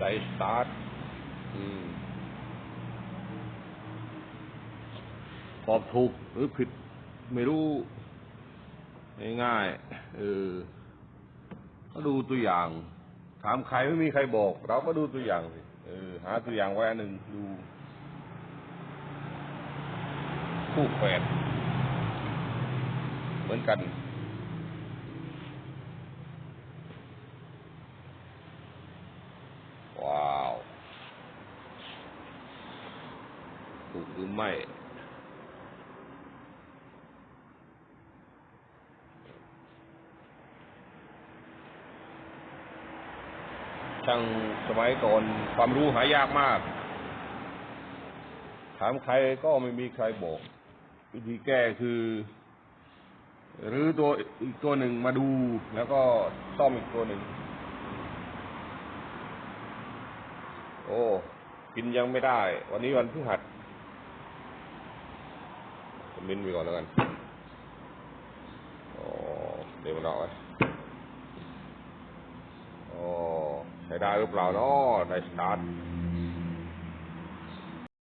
ส่สตาร์ทอืมตอบถูกหรือผิดไม่รู้ง่ายๆเออก็ดูตัวอย่าง ถามใครไม่มีใครบอก เราก็ดูตัวอย่างสิเออ หาตัวอย่างไว้อันหนึ่งดู คู่แฝดเหมือนกัน ว้าว ถูกหรือไม่ ช่างสมัยก่อนความรู้หายากมาก ถามใครก็ไม่มีใครบอก วิธีแก้คือ หรือตัวอีกตัวหนึ่งมาดูแล้วก็ซ่อมอีกตัวหนึ่งโอ้ กินยังไม่ได้ วันนี้วันพฤหัส มิ้นไปก่อนแล้วกันโอ้เดี๋ยวมันออกไปโอ้ใช้ได้หรือเปล่าเนาะได้สตาร์ท